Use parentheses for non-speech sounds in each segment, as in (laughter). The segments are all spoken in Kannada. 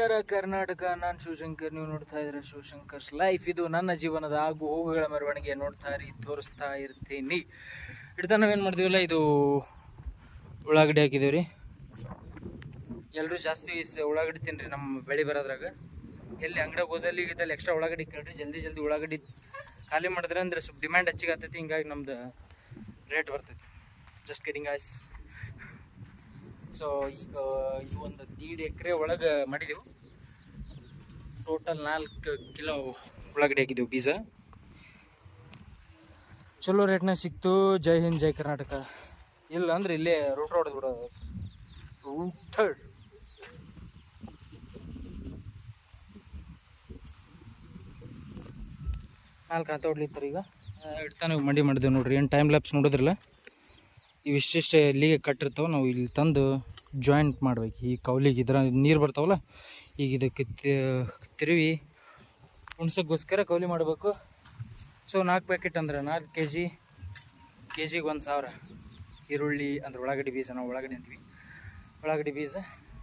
ನಮಸ್ಕಾರ, ಕರ್ನಾಟಕ. ನಾನು ಶಿವಶಂಕರ್. ನೀವು ನೋಡ್ತಾ ಇದ್ರೆ ಶಿವಶಂಕರ್ಸ್ ಲೈಫ್. ಇದು ನನ್ನ ಜೀವನದ ಆಗು ಹೋಗುಗಳ ಮೆರವಣಿಗೆ ನೋಡ್ತಾ ಇರಿ, ತೋರಿಸ್ತಾ ಇರ್ತೀನಿ. ಇಡ್ತಾ ನಾವೇನು ಮಾಡ್ತೀವಲ್ಲ, ಇದು ಉಳ್ಳಾಗಡ್ಡಿ ಹಾಕಿದ್ದೀವಿ ರೀ. ಎಲ್ಲರೂ ಜಾಸ್ತಿ ಉಳ್ಳಾಗಡ್ಡಿ ತಿನ್ರಿ ನಮ್ಮ ಬೆಳೆ ಬರೋದ್ರಾಗ. ಎಲ್ಲಿ ಅಂಗಡಿ ಹೋದಲ್ಲಿ ಇದ್ದಲ್ಲಿ ಎಕ್ಸ್ಟ್ರಾ ಉಳ್ಳಾಗಡ್ಡಿ ಕೇಳ್ರಿ ಜಲ್ದಿ ಜಲ್ದಿ ಉಳ್ಳಾಗಡ್ಡಿ ಖಾಲಿ ಮಾಡಿದ್ರೆ ಅಂದ್ರೆ ಸ್ವಲ್ಪ ಡಿಮ್ಯಾಂಡ್ ಹೆಚ್ಚಿಗೆ ಆಗ್ತೈತಿ, ಹಿಂಗಾಗಿ ನಮ್ದು ರೇಟ್ ಬರ್ತೈತಿ. ಜಸ್ಟ್ ಕಿಡಿಂಗ್ ಆಯ್ಸ್ ಸೊ ಈಗ ಈ ಒಂದು ದೀಡ್ ಎಕರೆ ಒಳಗೆ ಮಾಡಿದೆವು. ಟೋಟಲ್ ನಾಲ್ಕು ಕಿಲೋ ಉಳ್ಳಾಗಡ್ಡಿ ಆಗಿದ್ದೆವು ಬೀಜ. ಚಲೋ ರೇಟ್ನಾಗ ಸಿಕ್ತು. ಜೈ ಹಿಂದ್, ಜೈ ಕರ್ನಾಟಕ. ಇಲ್ಲ ಅಂದ್ರೆ ಇಲ್ಲೇ ರೂಟ್ ರೋಡ್ ಬಿಡೋದು. ಥರ್ಡ್ ನಾಲ್ಕು ಆತ ಹೊಡ್ಲಿತ್ತಾರೆ ಈಗ. ಇಡ್ತಾನೆ ಮಂಡಿ ಮಾಡಿದೆವು ನೋಡ್ರಿ. ಏನು ಟೈಮ್ ಲ್ಯಾಪ್ಸ್ ನೋಡಿದ್ರಲ್ಲ. ಇವು ಇಲ್ಲಿಗೆ ಕಟ್ಟಿರ್ತಾವೆ. ನಾವು ಇಲ್ಲಿ ತಂದು ಜಾಯಿಂಟ್ ಮಾಡ್ಬೇಕು. ಈ ಕೌಲಿಗೆ ಇದ್ರ ನೀರು ಬರ್ತಾವಲ್ಲ ಈಗ ಇದಕ್ಕೆ ತಿರುವಿ. ಹುಣ್ಸಕ್ಕೋಸ್ಕರ ಕೌಲಿ ಮಾಡಬೇಕು. ಸೊ ನಾಲ್ಕು ಪ್ಯಾಕೆಟ್ ಅಂದ್ರೆ ನಾಲ್ಕು ಕೆ ಜಿ ಕೆ ಜಿಗೆ ಒಂದು ಸಾವಿರ. ಈರುಳ್ಳಿ, ಅಂದ್ರೆ ಉಳ್ಳಾಗಡ್ಡಿ ಬೀಜ, ನಾವು ಉಳ್ಳಾಗಡ್ಡಿ ಅಂತೀವಿ. ಉಳ್ಳಾಗಡ್ಡಿ ಬೀಜ.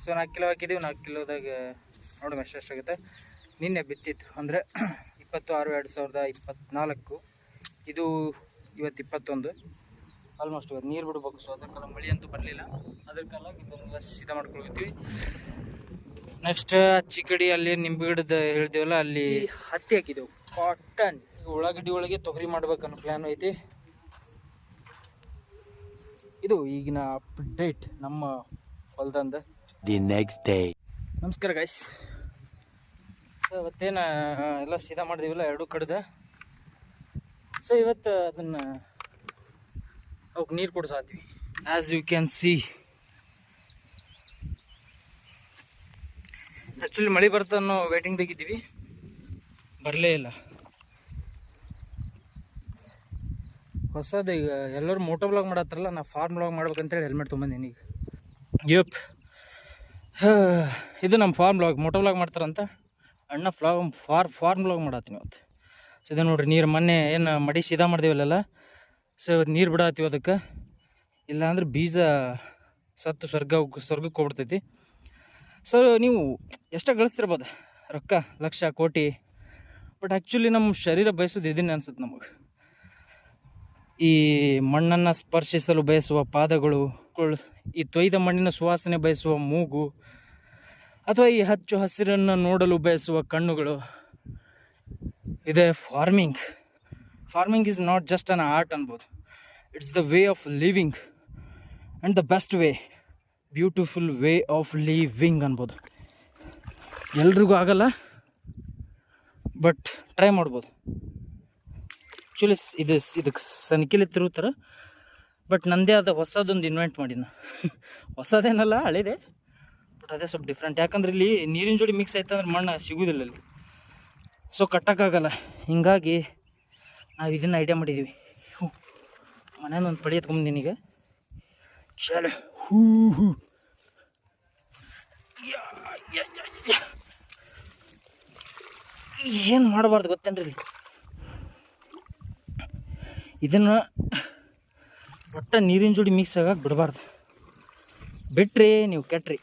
ಸೊ ನಾಲ್ಕು ಕಿಲೋ ಹಾಕಿದ್ದೀವಿ. ನಾಲ್ಕು ಕಿಲೋದಾಗ ನೋಡೋಣ ಎಷ್ಟಾಗುತ್ತೆ ನಿನ್ನೆ ಬಿತ್ತಿತ್ತು ಅಂದರೆ (coughs) ಇಪ್ಪತ್ತು ಆರು ಎರಡು ಸಾವಿರದ ಇಪ್ಪತ್ತ್ನಾಲ್ಕು ಇದು ಇವತ್ತು ಇಪ್ಪತ್ತೊಂದು. ಆಲ್ಮೋಸ್ಟ್ ಇವತ್ತು ನೀರು ಬಿಡ್ಬೇಕು. ಸೊ ಅದ್ರ ಕಾಲ ಮಳೆ ಅಂತೂ ಬರಲಿಲ್ಲ. ಅದ್ರ ಕಾಲ ಇದನ್ನೆಲ್ಲ ಸಿದ್ಧ ಮಾಡ್ಕೊಳ್ತೀವಿ. ನೆಕ್ಸ್ಟ್ ಅಚ್ಚಿ ಕಡೆ ಅಲ್ಲಿ ನಿಂಬೆ ಗಿಡದ ಹೇಳ್ತೀವಲ್ಲ ಅಲ್ಲಿ ಹತ್ತಿ ಹಾಕಿದೆವು. ಕಾಟನ್ ಉಳ್ಳಾಗಡ್ಡಿ ಒಳಗೆ ತೊಗರಿ ಮಾಡ್ಬೇಕನ್ನೋ ಪ್ಲ್ಯಾನ್ ಐತಿ. ಇದು ಈಗಿನ ಅಪ್ಡೇಟ್ ನಮ್ಮ ಹೊಲ್ದಂದ. ದಿ ನೆಕ್ಸ್ಟ್ ಡೇ ನಮಸ್ಕಾರ ಗೈಸ್ ಸೊ ಇವತ್ತೇನು ಎಲ್ಲ ಸೀದಾ ಮಾಡಿದೀವಲ್ಲ ಎರಡು ಕಡ್ದ. ಸೊ ಇವತ್ತು ಅದನ್ನು ಅವಕ್ಕೆ ನೀರು ಕೊಡ್ಸಾತೀವಿ. As you can see actually ಮಳೆ ಬರುತ್ತೆ ಅನ್ನೋ ವೇಟಿಂಗ್ ತೆಗಿದ್ದೀವಿ ಬರಲೇ ಇಲ್ಲ. ಹೊಸದು ಈಗ ಎಲ್ಲರೂ ಮೋಟೋ ಬ್ಲಾಗ್ ಮಾಡತ್ತಾರಲ್ಲ, ನಾ ಫಾರ್ಮ್ ಬ್ಲಾಗ್ ಮಾಡ್ಬೇಕಂತೇಳಿ ಹೆಲ್ಮೆಟ್ ತೊಗೊಂಬಂದೀನಿ ಈಗ. ಯಪ್ ಇದು ನಮ್ಮ ಫಾರ್ಮ್ ಬ್ಲಾಗ್ ಮೋಟೋ ಬ್ಲಾಗ್ ಮಾಡ್ತಾರಂತ. ಅಣ್ಣ ಫ್ಲಾಗ್ ಫಾರ್ ಫಾರ್ಮ್ ಬ್ಲಾಗ್ ಮಾಡತ್ತೀನಿ ಇವತ್ತು. ಸೊ ಇದು ನೋಡ್ರಿ, ನೀರು ಮೊನ್ನೆ ಏನು ಮಡಿ ಸೀದಾ ಮಾಡ್ದೇವಲ್ಲ ಸೊ ಇವತ್ತು ನೀರು ಬಿಡತ್ತೀವಿ ಅದಕ್ಕೆ. ಇಲ್ಲಾಂದ್ರೆ ಬೀಜ ಸತ್ತು ಸ್ವರ್ಗ, ಸ್ವರ್ಗಕ್ಕೆ ಹೋಗ್ಬಿಡ್ತೈತಿ. ಸೊ ನೀವು ಎಷ್ಟೋ ಗಳಿಸ್ತಿರ್ಬೋದು. ರೊಕ್ಕ, ಲಕ್ಷ, ಕೋಟಿ. ಬಟ್ ಆ್ಯಕ್ಚುಲಿ ನಮ್ಮ ಶರೀರ ಬಯಸೋದು ಇದನ್ನೇ ಅನ್ಸುತ್ತೆ ನಮಗೆ. ಈ ಮಣ್ಣನ್ನು ಸ್ಪರ್ಶಿಸಲು ಬಯಸುವ ಪಾದಗಳು ಈ ತೊಯ್ದ ಮಣ್ಣಿನ ಸುವಾಸನೆ ಬಯಸುವ ಮೂಗು, ಅಥವಾ ಈ ಹಚ್ಚು ಹಸಿರನ್ನು ನೋಡಲು ಬಯಸುವ ಕಣ್ಣುಗಳು, ಇದೆ farming farming is not just an art ಅನ್ಬೋದು. It's the way of living and the best way beautiful way of living ಅನ್ಬೋದು. ಎಲ್ರಿಗೂ ಆಗಲ್ಲ ಬಟ್ ಟ್ರೈ ಮಾಡ್ಬೋದು. ಆ್ಯಕ್ಚುಲಿ ಇದು ಇದಕ್ಕೆ ಸನ್ಕಿಲಿ ತಿರುತ್ತಾರೆ ಬಟ್ ನಂದೇ ಆದ ಹೊಸದೊಂದು ಇನ್ವೆಂಟ್ ಮಾಡಿನ (laughs) ಹೊಸದೇನಲ್ಲ, ಹಳೇದೆ ಬಟ್ ಅದೇ ಸ್ವಲ್ಪ ಡಿಫ್ರೆಂಟ್ ಯಾಕಂದ್ರೆ ಇಲ್ಲಿ ನೀರಿನ ಜೋಡಿ ಮಿಕ್ಸ್ ಆಯ್ತು ಅಂದ್ರೆ ಮಣ್ಣು ಸಿಗೋದಿಲ್ಲ ಅಲ್ಲಿ. ಸೊ ಕಟ್ಟೋಕ್ಕಾಗಲ್ಲ. ಹಿಂಗಾಗಿ ನಾವು ಇದನ್ನು ಐಡಿಯಾ ಮಾಡಿದ್ದೀವಿ ಹ್ಞೂ ಮನೇನ ಒಂದು ಪಡಿ ಎತ್ಕೊಂಬಂದಿನಿ ಹೂ ಹೂ ಏನು ಮಾಡಬಾರ್ದು ಗೊತ್ತೇನ್ರಿ ಇದನ್ನ ಒಟ್ಟ ನೀರಿನ ಜೋಡಿ ಮಿಕ್ಸ್ ಆಗಕ್ಕೆ ಬಿಡಬಾರ್ದು. ಬಿಟ್ರಿ ನೀವು ಕೆಟ್ರಿ.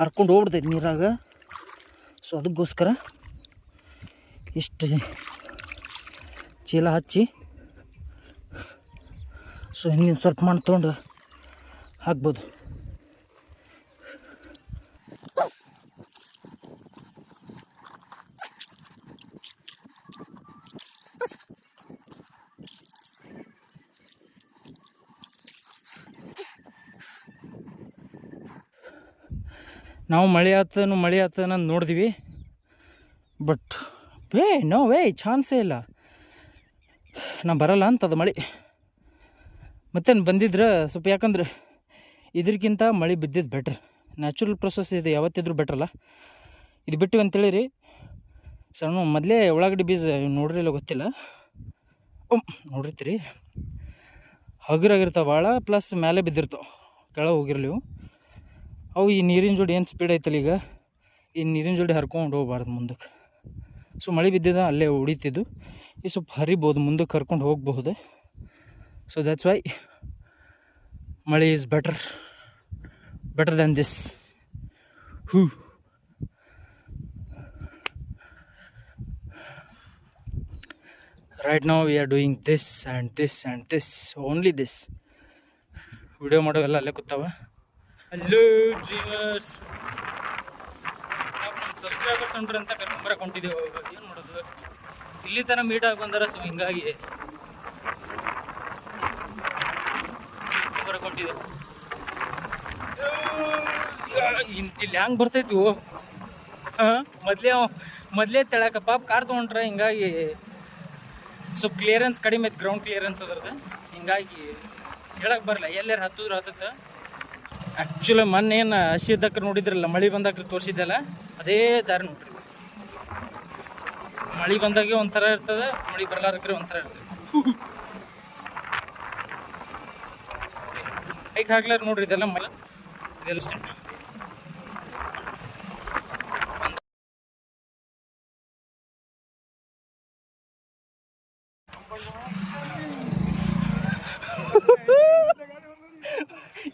ಹರ್ಕೊಂಡು ಹೋಗ್ಬಿಡ್ತೈತಿ ನೀರಾಗ. ಸೊ ಅದಕ್ಕೋಸ್ಕರ ಇಷ್ಟು ಚೀಲ ಹಚ್ಚಿ ಸೊ ಹಿಂದಿನ ಸ್ವಲ್ಪ ಮಣ್ಣು ತೊಗೊಂಡು ಹಾಕ್ಬೋದು. ನಾವು ಮಳೆ ಆತನು ಮಳೆ ಆತನ ನೋಡಿದ್ವಿ. ಬಟ್ ವೇ ನೋ ವೇ, ಚಾನ್ಸೇ ಇಲ್ಲ. ನಾ ಬರಲ್ಲ ಅಂತದ ಮಳೆ. ಮತ್ತೇನು ಬಂದಿದ್ರೆ ಸ್ವಲ್ಪ ಯಾಕಂದ್ರೆ ಇದಕ್ಕಿಂತ ಮಳೆ ಬಿದ್ದಿದ್ದು ಬೆಟ್ರ್ ನ್ಯಾಚುರಲ್ ಪ್ರೊಸೆಸ್ ಇದು, ಯಾವತ್ತಿದ್ರೂ ಬೆಟ್ರಲ್ಲ ಇದು ಬಿಟ್ಟು ಅಂತೇಳಿ ರೀ ಸಣ್ಣ ಮೊದಲೇ ಉಳ್ಳಾಗಡ್ಡಿ ಬೀಜ ನೋಡ್ರಿ ಇಲ್ಲ ಗೊತ್ತಿಲ್ಲ. ನೋಡಿರ್ತೀರಿ. ಹಗುರಾಗಿರ್ತಾವೆ ಭಾಳ ಪ್ಲಸ್ ಮೇಲೆ ಬಿದ್ದಿರ್ತಾವೆ. ಕೆಳಗೆ ಹೋಗಿರ್ಲಿವು ಅವು ಈ ನೀರಿನ ಜೋಡಿ ಏನು ಸ್ಪೀಡ್ ಐತಲ್ಲ ಈಗ? ಈ ನೀರಿನ ಜೋಡಿ ಹರ್ಕೊಂಡು ಹೋಗ್ಬಾರ್ದು ಮುಂದಕ್ಕೆ ಸೊ ಮಳೆ ಬಿದ್ದಿದ್ದ ಅಲ್ಲೇ ಉಳಿತಿದ್ದು ಈ ಸ್ವಲ್ಪ ಹರಿಬೋದು ಮುಂದಕ್ಕೆ ಕರ್ಕೊಂಡು ಹೋಗಬಹುದು? ಸೊ ದಟ್ಸ್ ವೈ ಮಳೆ is better better than this who right ನಾವು we are doing this and this and this only this video ಮಾಡೋವೆಲ್ಲ ಅಲ್ಲೇ ಕೂತಾವ. ಹಲೋ ಡ್ರೀಮರ್ಸ್ ನಮ್ಮ ಸಬ್ಸ್ಕ್ರೈಬರ್ಸ್ ಅಂತ ಕರ್ಕೊಂಬರಕ್ಕೆ ಹೊಂಟಿದ್ದೇವೆ ಏನು ಮಾಡೋದು? ಇಲ್ಲಿ ತನಕ ಮೀಟ್ ಆಗಿ ಬಂದಾರ ಸೊ ಹಿಂಗಾಗಿ. ಇಲ್ಲಿ ಹ್ಯಾಂಗೆ ಬರ್ತೈತಿ ಓ? ಮೊದ್ಲೇ ಮೊದ್ಲೇ ತೆಳಕ ಪಾಪ ಕಾರ್ ತೊಗೊಂಡ್ರೆ ಹಿಂಗಾಗಿ ಸ್ವಲ್ಪ ಕ್ಲಿಯರೆನ್ಸ್ ಕಡಿಮೆ ಐತೆ ಗ್ರೌಂಡ್ ಕ್ಲಿಯರೆನ್ಸ್ ಅದ್ರದ್ದು. ಹಿಂಗಾಗಿ ಹೇಳಕ್ ಬರಲ್ಲ, ಎಲ್ಲಾರು ಹತ್ತಿದ್ರು ಹತ್ತತ್ತ. ಆ್ಯಕ್ಚುಲಿ ಮೊನ್ನೆ ಏನು ಹಸಿ ಇದ್ದಕ್ರೆ ನೋಡಿದ್ರಲ್ಲ, ಮಳೆ ಬಂದಾಗ ತೋರಿಸಿದ್ದಲ್ಲ, ಅದೇ ದಾರಿ ನೋಡ್ರಿ. ಮಳೆ ಬಂದಾಗೆ ಒಂಥರ ಇರ್ತದೆ, ಮಳೆ ಬರ್ಲಾರಕ್ರೆ ಒಂಥರ ಇರ್ತದೆ. ಬೈಕ್ ಹಾಕ್ಲಾರ ನೋಡ್ರಿ, ಇದೆಲ್ಲ ಅಷ್ಟೇ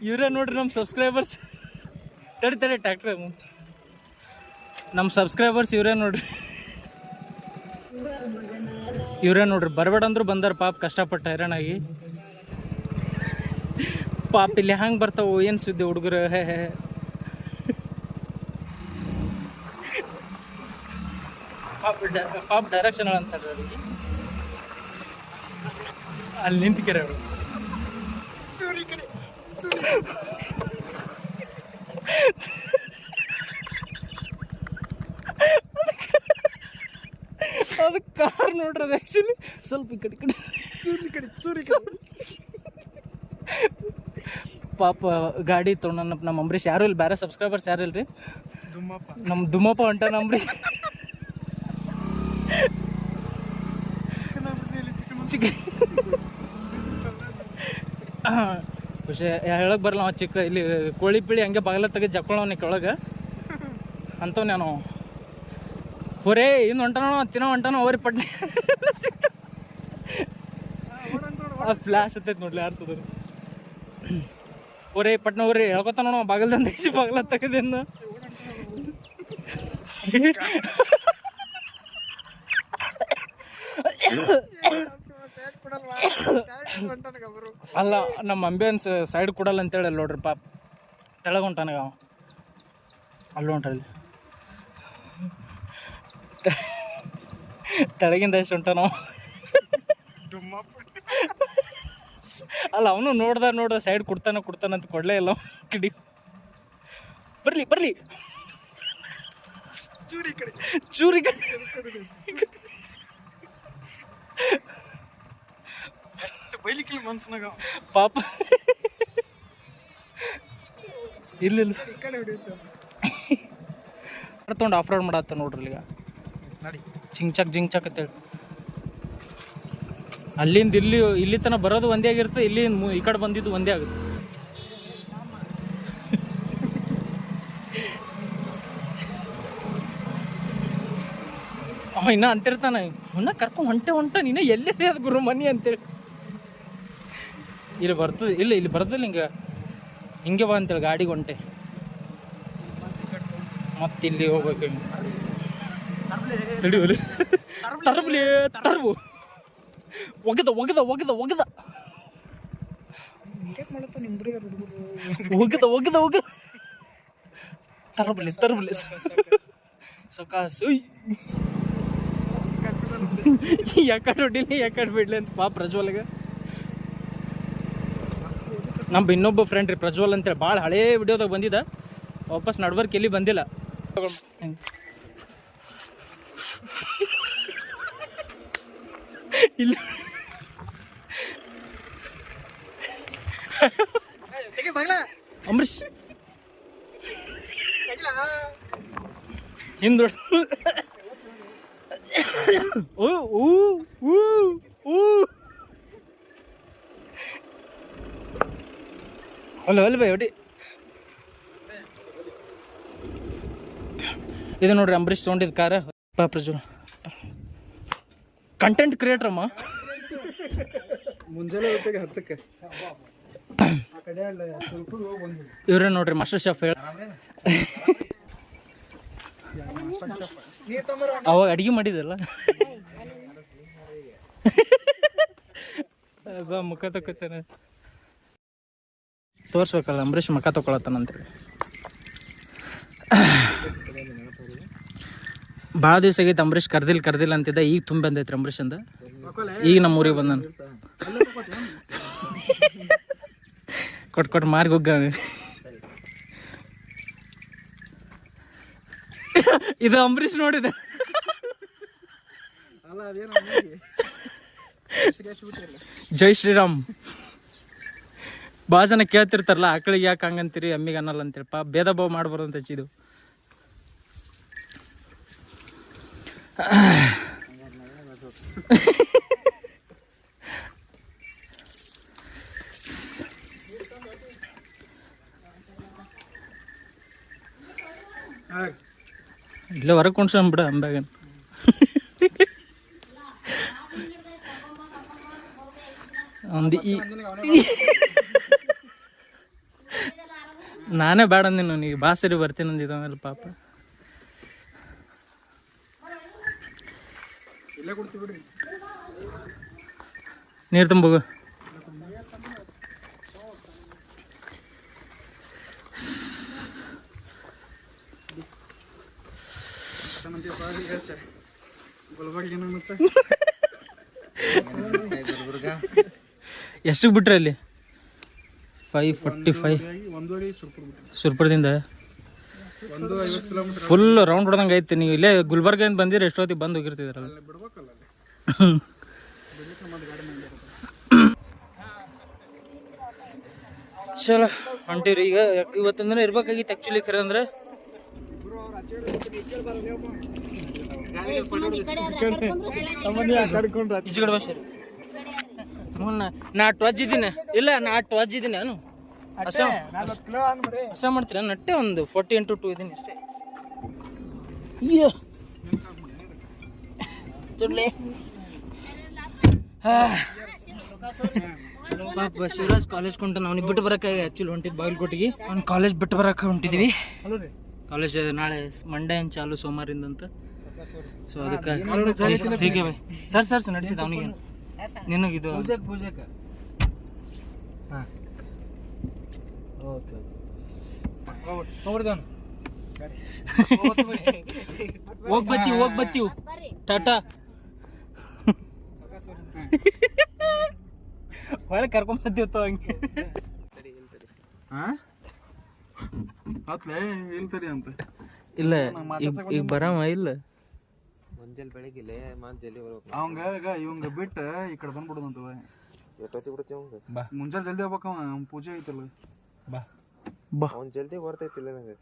ಇವರೇ ನೋಡ್ರಿ ನಮ್ಮ ಸಬ್ಸ್ಕ್ರೈಬರ್ಸ್ ತಡಿ ತಡಿ ಟ್ಯಾಕ್ಟ್ರ ನಮ್ಮ ಸಬ್ಸ್ಕ್ರೈಬರ್ಸ್ ಇವರೇ ನೋಡ್ರಿ. ಇವರೇ ನೋಡ್ರಿ, ಬರಬೇಡ ಅಂದ್ರು ಬಂದಾರ ಪಾಪ, ಕಷ್ಟಪಟ್ಟ ಹೈರಾಣಾಗಿ. ಪಾಪ ಇಲ್ಲಿ ಹಂಗೆ ಬರ್ತಾವ ಏನು ಸುದ್ದಿ ಹುಡುಗರು? ಹೇ ಹೇ ಪಾಪ ಡೈರೆಕ್ಷನ್ ಅಂತಾರೆ ಅವ್ರಿಗೆ ಅಲ್ಲಿ ನಿಂತ್ಕ್ಯಾರ ಅವರು. ಅದು ಕಾರ್ ನೋಡ್ರಿ ಆ್ಯಕ್ಚುಲಿ ಸ್ವಲ್ಪ ಈ ಕಡೆ ಕಡೆ. ಚೂರಿ ಕಡೆ ಚೂರಿ ಪಾಪ ಗಾಡಿ ತೊಗೊಂಡ ನಮ್ಮ ಅಂಬರೀಷ್ ಯಾರು ಇಲ್ಲ ಬೇರೆ ಸಬ್ಸ್ಕ್ರೈಬರ್ಸ್ ಯಾರು ಇಲ್ರಿ? ದುಮ್ಮಪ್ಪ. ನಮ್ಮ ದುಮ್ಮಪ್ಪ ಹೊಂಟ ಅಂಬರೀಷ್. ಚಿಕ್ಕ ಖುಷಿ. ಹೇಳಕ್ ಬರಲ್ಲ ಅವ ಚಿಕ್ಕ. ಇಲ್ಲಿ ಕೋಳಿ ಪಿಳಿ ಹಂಗೆ ಬಾಗಲ ತೆಗೆ ಜಕ್ಕೊಳ್ಳವನಿ ಕೆಳಗೆ. ಅಂತವ್ ನಾನು. ಹೊರೇ ಇನ್ನು ಹೊಂಟಾನ ತಿನ್ನೋ ಹೊಂಟನೋ ಅವ್ರಿ ಪಟ್ನೆ. ಆ ಫ್ಲಾಶ್ ಹತ್ತೈತೆ ನೋಡ್ಲಿ ಯಾರು ಒರೇ ಪಟ್ನ ಊರಿ ಹೇಳ್ಕೊತ ನೋಡ ಬಾಗಲ್ದಂದ ಬಾಗಲ ತೆಗೆದೇನು ಅಲ್ಲ ನಮ್ಮ ಅಂಬಿಯನ್ಸ್ ಸೈಡ್ ಕೊಡಲ್ಲ ಅಂತೇಳಿ ಅಲ್ಲಿ ನೋಡ್ರಿ ಪಾಪ. ತೆಳಗ್ ಹೊಂಟಾನಗ ಅವ ಅಲ್ಲಿ ಹೊಂಟಲ್ಲಿ ತೆಳಗಿಂದ ಎಷ್ಟು ಹೊಂಟಾನ ಅವ. ಅಲ್ಲ ಅವನು ನೋಡ್ದ ನೋಡ್ದ ಸೈಡ್ ಕೊಡ್ತಾನೆ ಕೊಡ್ತಾನೆ ಅಂತ ಕೊಡ್ಲೇ ಇಲ್ಲ ಕಿಡಿ. ಬರಲಿ ಬರಲಿ. ಚೂರಿ ಕಡೆ. ಚೂರಿ ಕಡೆ ಬೈಲಿಕ್ಕಿಲ್ಲ ಮನ್ಸನಾಗ ಪಾಪ. ಇಲ್ಲ ಇಲ್ಲ. ತೊಗೊಂಡು ಆಫ್ ರೋಡ್ ಮಾಡತ್ತ ನೋಡ್ರಿ ಈಗ. ನಡಿ. ಜಿಂಗ್ಚಕ್ ಅಂತ ಅಂತೇಳಿ ಅಲ್ಲಿಂದ ಇಲ್ಲಿ ಇಲ್ಲಿ ತನಕ ಬರೋದು ಒಂದೇ ಆಗಿರುತ್ತೆ, ಇಲ್ಲಿ ಈ ಕಡೆ ಬಂದಿದ್ದು ಒಂದೇ ಆಗುತ್ತೆ. ಅವ ಇನ್ನ ಅಂತಿರ್ತಾನ ಇನ್ನ ಕರ್ಕೊಂಡು ಹೊಂಟೆ, ಹೊಂಟ, ನೀನ ಎಲ್ಲೇ ಅದು ಗುರು ಮನಿ? ಅಂತೇಳಿ. ಇಲ್ಲಿ ಬರ್ತದ, ಇಲ್ಲ, ಇಲ್ಲಿ ಬರ್ತದಿಲ್ಲ ಹಿಂಗೆ. ಹಿಂಗೆ ಬಾ ಅಂತೇಳಿ, ಗಾಡಿಗೆ ಹೊಂಟೆ. ಮತ್ತೆ ಇಲ್ಲಿ ಹೋಗ್ಬೇಕು ಹಿಂಗೆ. ತರ್ಬ್ಲಿ. ತರ್ಬು ತರಬು. ಒಗದ ಒಗದ ಒಗದ ಒಗದ. ಒಗದ ಒಗದ ಒಗದ. ತರಬಲ್ಲಿ ತರಬಲ್ಲಿ. ಸೊಕಾಸು. ಯಾಕಡೆ ಹೊಡಿಲಿ ಯಾಕಡೆ ಬಿಡ್ಲಿ ಅಂತ ಪಾ ಪ್ರಜ್ವಲ್ಗೆ. ನಮ್ಮ ಇನ್ನೊಬ್ಬ ಫ್ರೆಂಡ್ ರೀ ಪ್ರಜ್ವಲ್ ಅಂತೇಳಿ ಭಾಳ ಹಳೇ ವಿಡಿಯೋದಾಗ ಬಂದಿದ್ದ. ವಾಪಸ್ ನಡ್ವರ್ಕ್ ಎಲ್ಲಿ ಬಂದಿಲ್ಲ. ಇಲ್ಲ ತೆಗೆ ಬಾಗ್ಲ ಅಂಬರೀಷ್. ತೆಗಿಲ? ಹಿಂದೊಡ ಓ ಊ ಊ ಊ ಅಲ್ಲ ಅಲ್ಲ ಬೈ ಹೊಡಿ ಇದು ನೋಡ್ರಿ ಅಂಬರೀಷ್ ತೊಗೊಂಡಿದ್ದು ಕಾರ ಪ್ರಜ್ವಲ್. ಕಂಟೆಂಟ್ ಕ್ರಿಯೇಟರ್ ಅಮ್ಮ ಮುಂಜಾನೆ ಹೊತ್ತಿಗೆ ಹತ್ತಕ್ಕೆ. ಇವ್ರೇ ನೋಡ್ರಿ ಮಾಸ್ಟರ್ ಶೆಫ್ ಹೇಳ ಅವಾಗ ಅಡಿಗೆ ಮಾಡಿದಲ್ಲ ಬಾ ಮುಖ ತಕೋತಾನೆ. ತೋರ್ಸ್ಬೇಕಲ್ಲ ಅಂಬರೀಷ್ ಮುಖ ತಗೊಳತ್ತಾನಂತೇಳಿ ಭಾಳ ದಿವಸ ಆಗೈತೆ ಅಂಬರೀಷ್, ಕರ್ದಿಲ್ ಕರ್ದಿಲ್ಲ ಅಂತಿದ್ದ, ಈಗ ತುಂಬ ಬಂದೈತ್ರಿ ಅಂಬರೀಷ್ ಅಂದ. ಈಗ ನಮ್ಮ ಊರಿಗೆ ಬಂದ ಕೊಟ್ ಕೊಟ್ಟು ಮಾರ್ಗ ಹೋಗ ಇದು ಅಂಬರೀಷ್ ನೋಡಿದೆ. ಜೈ ಶ್ರೀರಾಮ್. ಭಾಳ ಕೇಳ್ತಿರ್ತಾರಲ್ಲ, ಆಕಳಿಗೆ ಯಾಕೆ ಹಂಗಂತೀರಿ, ಅಮ್ಮಿಗೆ ಅನ್ನಲ್ಲ ಅಂತೀರಪ್ಪ, ಭೇದ ಭಾವ ಮಾಡ್ಬಾರ್ದು ಅಂತ ಹಚ್ಚಿದು (sighs) ಇಲ್ಲೇ ಹೊರಗೆ ಬಿಡ ಅಂದಾಗ. (laughs) ಒಂದು ಈ (laughs) ನಾನೇ ಬೇಡ ಅಂದಿನ ನೀನು ಭಾಸರಿ ಬರ್ತೀನಿ ಅಂದಿದ್ದ ಪಾಪ. ನೀರು ತುಂಬೋಗು. ಮತ್ತೆ (laughs) ಎಷ್ಟಕ್ಕೆ ಬಿಟ್ರಿ ಅಲ್ಲಿ? ಫೈವ್ ಫೋರ್ಟಿ ಫೈವ್ ಸುರ್ಪುರದಿಂದ? ಕಿಲೋಮೀಟರ್ ಫುಲ್ ರೌಂಡ್ ಹೊಡ್ದಂಗೆ ಐತೆ ನೀವು ಇಲ್ಲೇ ಗುಲ್ಬರ್ಗಿಂದ ಬಂದಿರಿ ಎಷ್ಟೊತ್ತಿಗೆ ಬಂದು ಹೋಗಿರ್ತಿದ್ರಲ್ಲ (laughs) ಅಲ್ಲೇ ಬಿಡ್ಬೇಕಲ್ಲ ಅಲ್ಲಿ ಬಿಡ್ಲಿಕ್ಕೆ ಮತ್ತೆ ಗಾಡಿ ಮಂದಿ ಚಲೋ. ಹೊಂಟಿವ್ರಿ ಈಗ ಇವತ್ತಂದ್ರೆ ಇರ್ಬೇಕಾಗಿತ್ತು ಆಕ್ಚುಲಿ ಖರೆ ಅಂದ್ರೆ. ಕಡ್ಕೊಂಡ್ರ ಈಚೆ ಕಡೆ ಬಸ್ ಮುನ್ನ ನಾ ಇದ್ದೀನಿ. ಇಲ್ಲ ನಾ ಅಟ್ಟು ಅಜ್ಜಿದ್ದೀನಿ ನಾನು ಹಸ ಹಸ ಮಾಡ್ತೀರ? ನಟ್ಟೆ ಒಂದು ಫೋರ್ಟಿ ಇಂಟು ಟು ಇದೀನಿ ಅಷ್ಟೇ. ಅಯ್ಯೋ. ತುಡ್ಲಿ. ಶಿವರಾಜ್ ಕಾಲೇಜ್ ಕೊಂಟ ಅವ್ನಿಗೆ ಬಿಟ್ಟು ಬರಕ್ಕೆ ಆ್ಯಕ್ಚುಲಿ ಹೊಂಟಿದ್ದು ಬಾಗಲಕೋಟೆಗೆ. ಅವ್ನು ಕಾಲೇಜ್ ಬಿಟ್ಟು ಬರಕ್ಕೆ ಹೊಂಟಿದ್ವಿ. ಕಾಲೇಜ್ ನಾಳೆ ಮಂಡೇ ಅಂತ ಚಾಲು ಸೋಮವಾರಿಂದ ಅಂತ ಸೊ ಅದಕ್ಕೆ ಹೀಗೆ ಬೈ. ಸರ್ ಸರ್ ನಡೀತಿದ್ದ ಅವನಿಗೆ ನಿನಗಿದು ಹಾಂ. ಓಕೆ ಬತ್ತೀವಿ ಹೋಗ್ ಬತ್ತೀವಿ ಟಾಟಾ. (laughs) ಒಳಗೆ ಕರ್ಕೊಂಡ್ ಬರ್ತಿತ್ತು ಹಂಗೆ. ಇಲ್ತಡಿ ಅಂತ? ಇಲ್ಲ ಈಗ ಬರಮ್ಮ ಬರವ ಇಲ್ಲ. ಮುಂಜಾನೆ ಬೆಳಿಗ್ಗೆ ಬರ್ಬೇಕು ಅವಂಗ ಇವಂಗ ಬಿಟ್ಟು ಈ ಕಡೆ ಬಂದ್ಬಿಡುದಂತ. ಎಷ್ಟೊತ್ತಿ ಬಿಡ್ತೀವಿ ಅವಂಗ? ಮುಂಜಾನೆ ಜಲ್ದಿ ಹೋಗ್ಬೇಕ ಅವ ಅವ್ನ್ ಪೂಜೆ ಐತಲ್ಲ. ಬಾ. ಅವ್ನ್ ಜಲ್ದಿ ಬರ್ತೈತಿಲ್ಲ ನನಗೆ.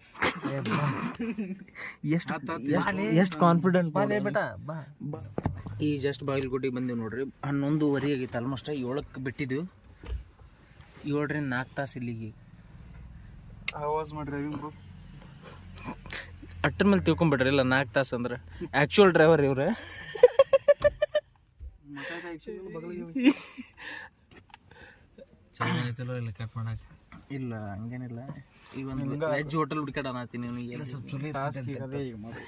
ಎಷ್ಟು ಎಷ್ಟು ಕಾನ್ಫಿಡೆಂಟ್ ಈ ಜಸ್ಟ್ ಬಾಗಲಕೋಟೆಗೆ ಬಂದೀವಿ ನೋಡ್ರಿ. ಹನ್ನೊಂದುವರೆ ಆಗಿತ್ತು ಆಲ್ಮೋಸ್ಟ್ ಏಳಕ್ಕೆ ಬಿಟ್ಟಿದ್ದೀವಿ ಏಳರಿಂದ ನಾಲ್ಕು ತಾಸು ಇಲ್ಲಿಗೆ. ಆವಾಜ್ ಮಾಡ್ರಿ ಡ್ರೈವಿಂಗ್ ಬ್ರೋ ಅಟ್ರ ಮೇಲೆ ತಿಳ್ಕೊಂಬಿಡ್ರಿ ಇಲ್ಲ ನಾಲ್ಕು ತಾಸು ಅಂದ್ರೆ. ಆ್ಯಕ್ಚುಯಲ್ ಡ್ರೈವರ್ ಇವ್ರೆ. ಚೆನ್ನಾಗೈತಲ್ಲ ಇಲ್ಲ ಕಟ್ ಮಾಡಕ್ ಇಲ್ಲ ಹಂಗೇನಿಲ್ಲ. ಈ ಒಂದು ವೆಜ್ ಹೋಟೆಲ್ ಹುಡ್ಕಾಡ ಅನ್ನತ್ತೀನಿ ಅವನಿಗೆ. ಅದೇ ಈಗ ಮಾಡಿ.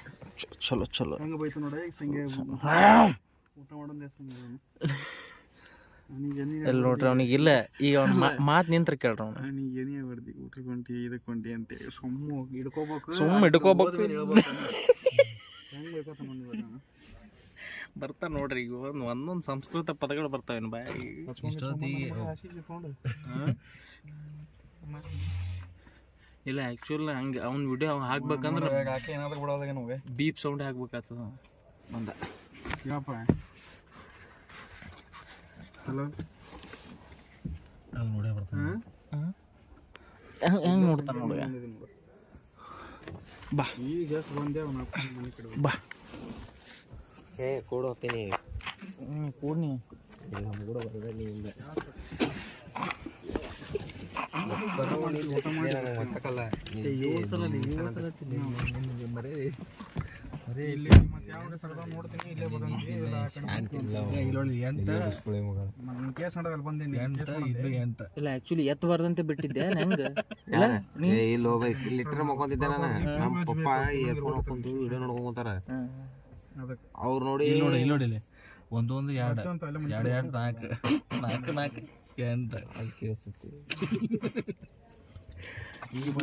ಚಲೋ ಚಲೋ. ಹೆಂಗ ಬೈತು ನೋಡ ಈಗ ಸಂಗೆ ಊಟ ಮಾಡೋದೇ ಏನೇ ಎಲ್ಲಿ ನೋಡ್ರಿ ಅವನಿಗೆ ಇಲ್ಲ ಈಗ ಅವ್ನ (laughs) ಮಾತು ನಿಂತ್ರ ಕೇಳ್ರಿ ಅವ್ನು. ನನಗೆ ಏನೇ ಬರ್ದಿ ಊಟಕ್ಕೆ ಹೊಂಟಿ ಇದಕ್ಕೆ ಹೊಂಟಿ ಅಂತೇಳಿ. ಸುಮ್ಮ ಹಿಡ್ಕೋಬೇಕು. ಸುಮ್ಮ ಹಿಡ್ಕೋಬೇಕು. (laughs) ಹೆಂಗ್ ಬೇಕತ್ತ ಮಂದಿ ಬರ್ತಾ ನೋಡ್ರಿ ಈಗ ಒಂದು ಒಂದೊಂದು ಸಂಸ್ಕೃತ ಪದಗಳು ಬರ್ತಾವೇನು ಬಾಯಿ? ಇಲ್ಲ ಆ್ಯಕ್ಚುಲ್ ಹಂಗೆ ಅವ್ನ ವಿಡಿಯೋ ಅವ್ನು ಹಾಕ್ಬೇಕಂದ್ರೆ ಹಾಕಿ ಏನಾದ್ರು ಬಿಡೋದಾಗ ನೋವೆ ಬೀಪ್ ಸೌಂಡ್ ಹಾಕ್ಬೇಕಾಗ್ತದ. ಬಂದ ಯಪ್ಪ? ಹಲೋ? ಅದು ನೋಡೇ ಬರ್ತಾನೆ. ಹೆಂಗೆ ನೋಡ್ತಾನೆ ನೋಡಿ. ಬಾ. ಈಗ ಬಂದೆ ಅವ್ನ ಮನೆ ಕಡೆ ಬಾ. ಏ ಕೂಡ ಹೋಗ್ತೀನಿ. ಹ್ಞೂ ಕೂಡ್ನಿ ಇಲ್ಲ ಕೂಡ ಬರ್ತದೆ ನೀ ಇಲ್ಲಿ ನೋಡ್ತೀನಿ ಇಲ್ಲೇ? ಇಲ್ಲ ಶಾಂತಿ ಇಲ್ಲ ಬಿಟ್ಟಿದ್ದೆ ಇಟ್ಟರೆ ಮಕ್ಕೊಂತಿದ್ದೆ ನಾನು. ನಮ್ಮ ಪಪ್ಪ ಇಯರ್ಫೋನ್ ಹಾಕೊಂಡು ವಿಡಿಯೋ ನೋಡ್ಕೊಂತಾರ. ಅವ್ರು ನೋಡಿ ಇಲ್ಲಿ ನೋಡಿ ಇಲ್ಲಿ ನೋಡಿ ಇಲ್ಲಿ. ಒಂದೊಂದು ಎರಡು. ಎರಡು ಎರಡು ನಾಲ್ಕು. ನಾಲ್ಕು ನಾಲ್ಕು. ಅಲ್ಲಿ ಕೇಳಿಸುತ್ತೆ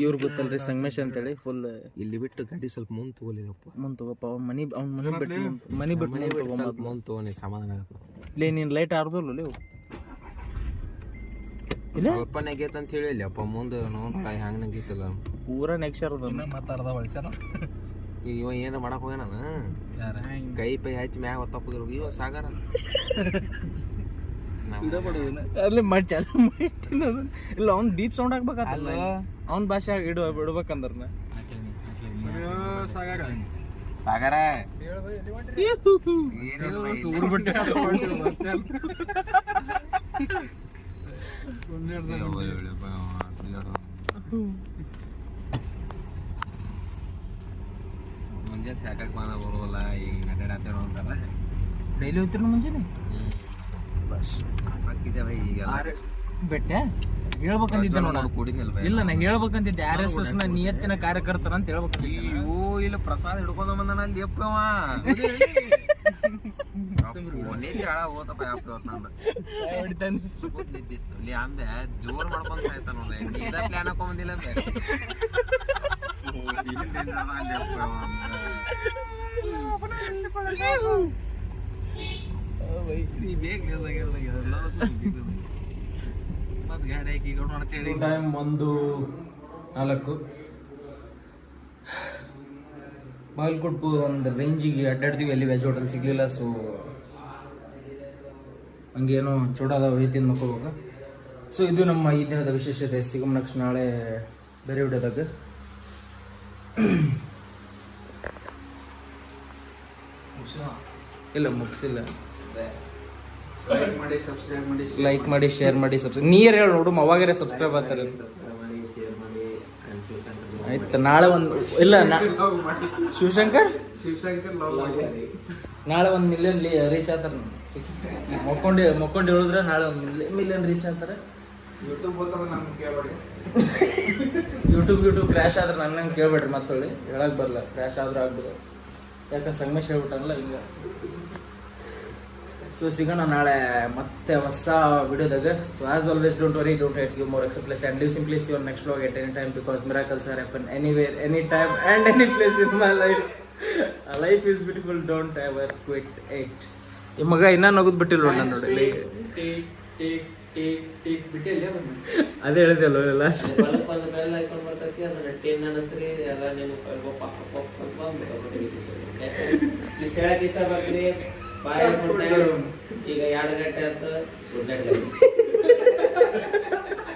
ಇವ್ರು ಗೊತ್ತಲ್ರಿ ಸಂಗಮೇಶ್ ಅಂತೇಳಿ ಫುಲ್ ಇಲ್ಲಿ ಬಿಟ್ಟು ಗಾಡಿ ಸ್ವಲ್ಪ ಮುಂದೆ ತಗೊಲಿದಪ್ಪ ಮುಂದೆ ತಗೋಪ್ಪ ಅವ್ನ ಮನಿ ಅವ್ನ ಮನಿ ಬಿಟ್ಟು ಮನಿ ಬಿಟ್ಟು ಮುಂದೆ ತಗೋ ಸ್ವಲ್ಪ ಮುಂದೆ ತಗೊನಿ ಸಮಾಧಾನ ಆಗುತ್ತೆ. ಲೇ ನೀನು ಲೈಟ್ ಆರ್ದಲ್ಲ ಇಲ್ಲಿ ಇಲ್ಲ? ಸ್ವಲ್ಪ ನೆಗೈತೆ ಅಂತ ಹೇಳಿ ಅಪ್ಪ ಮುಂದೆ ನೋನ್ ಕಾಯಿ ಹಂಗೆ ನೆಗೈತಲ್ಲ ಪೂರಾ ಇನ್ನ ಮತ್ತೆ ಅರ್ಧ ಬಳಸ್ಯಾರ ಈಗ ಇವ ಏನು ಮಾಡಕ್ ಹೋಗ್ಯಾನ ಯಾರ ಕೈ ಪೈ ಹಚ್ಚಿ ಮ್ಯಾಗ ಹೊತ್ತಕ್ಕೋದ್ರು ಇವ ಸಾಗರ. ಅಲ್ಲಿ ಮಾಡಿ ಚಾಲು ಮಾಡ್ತೀನಿ ಇಲ್ಲ ಅವ್ನ್ ಡೀಪ್ ಸೌಂಡ್ ಹಾಕ್ಬೇಕಲ್ಲ ಅವ್ನ ಭಾಷೆ ಇಡು ಬಿಡ್ಬೇಕಂದ್ರ ಸಾಗರ. ಸಾಗರ. (laughs) ಮುಂಜಾನೆ ಸಾಕಾಗಿ ಮಾನ ಬರೋಲ್ಲ ಈಗ ಅಡ್ಡಾಡ್ತೇವೆ ಅಂತಾರ. ಡೈಲಿ ಹೋಗ್ತಿರ ಮುಂಜಾನೆ? ಬಸ್. ಹಾಕಿದ್ದೇವೆ ಈಗ ಬೆಟ್ಟ? ಹೇಳ್ಬೇಕಂತಿದ್ದೆ ನೋಡ. ಕುಡಿನಿಲ್ವ ಇಲ್ಲ ನಾ ಹೇಳ್ಬೇಕಂತಿದ್ದೆ. ಆರ್ ಎಸ್ ಎಸ್ನ ನಿಯತ್ತಿನ ಕಾರ್ಯಕರ್ತರ ಅಂತ ಹೇಳ್ಬೇಕು ಅಯ್ಯೋ ಇಲ್ಲ ಪ್ರಸಾದ್ ಹಿಡ್ಕೊಂಡ ಬಂದಾನ ಅಲ್ಲಿ ಎಪ್ಪವ ಕೊನೆ ಜಾಳ ಹೋತಪ್ಪ ಯಾಪ ನಂದು ಕೂತ್ಲಿದ್ದಿತ್ತು. ಇಲ್ಲಿ ಅಂದೆ ಜೋರ್ ಮಾಡ್ಕೊಂಡ್ ಸಾಯ್ತ ನೋಡ್ರಿ ಪ್ಲಾನ್ ಅಂದೆ. ನೀ ಟೈಮ್ ಒಂದು ನಾಲ್ಕು ಬಾಗಲಕೋಟು ಒಂದು ರೇಂಜಿಗೆ ಅಡ್ಡಾಡ್ತೀವಿ, ಅಲ್ಲಿ ವೆಜ್ ಹೋಟೆಲ್ ಸಿಗಲಿಲ್ಲ ಸೊ ಹಂಗೇನೋ ಚೂಡಾದ ತಿಂದು ಮಕ್ಕೋಬೇಕು ಸೊ ಇದು ನಮ್ಮ ಈ ದಿನದ ವಿಶೇಷತೆ, ಸಿಗಮ್ ನೆಕ್ಸ್ಟ್ ನಾಳೆ ಬೇರೆ ವಿಡಿಯೋದಾಗ. ಇಲ್ಲ, ಮುಗಿಸಿಲ್ಲ. ಲೈಕ್ ಮಾಡಿ ಶೇರ್ ಮಾಡಿ ಸಬ್ಸ್ಕ್ರೈಬ್ ನೀರ್ ಹೇಳಿ ನೋಡು ಅವಾಗರೆ ಸಬ್ಸ್ಕ್ರೈಬ್ ಆಗ್ತಾರೆ ಆಯ್ತು ನಾಳೆ ಒಂದು ಇಲ್ಲ (laughs) ಶಿವಶಂಕರ್? ಶಿವಶಂಕರ್ ನಾಳೆ ಒಂದು ಮಿಲಿಯನ್ ರೀಚ್ ಆಗ್ತಾರೆ ಮಕ್ಕೊಂಡು ಮಕ್ಕೊಂಡು ಹೇಳಿದ್ರೆ ನಾಳೆ ಒಂದು ಮಿಲಿಯನ್ ರೀಚ್ ಆಗ್ತಾರೆ. ಯೂಟ್ಯೂಬ್ ಕೇಳಬೇಡಿ. ಯೂಟ್ಯೂಬ್ ಯೂಟ್ಯೂಬ್ ಕ್ರ್ಯಾಶ್ ಆದ್ರೆ ನನ್ನ ಕೇಳ್ಬೇಡ್ರಿ ಮತ್ತೊಳ್ಳಿ. ಹೇಳಕ್ ಬರಲ್ಲ ಕ್ರ್ಯಾಶ್ ಆದ್ರೂ ಆಗ್ಬೋದು. ಯಾಕಂದ್ರೆ ಸಂಗಮೇಶ್ ಹೇಳ್ಬಿಟ್ಟಲ್ಲ ಹಿಂಗ. ಸೊ ಸಿಗೋಣ ನಾಳೆ ಮತ್ತೆ ಹೊಸ ವಿಡಿಯೋದಾಗ so as always don't worry don't hate you more except place and live simply your next blog at any time because miracles are happen anywhere any time and any place in my life ಆ life is beautiful don't ever quit at ಈ ಮಗ ಇನ್ನೂ ನಗುದ್ ಬಿಟ್ಟಿಲ್ಲ ನೋಡಿ ನಾನು ನೋಡಿ ಅದೇ ಹೇಳಿದೆ ಅಲ್ವ ಎಲ್ಲ ಇಷ್ಟ ಬಾಯ್ ಈಗ ಎರಡು ಗಂಟೆ ಆಯ್ತು ಗುಡ್ (laughs)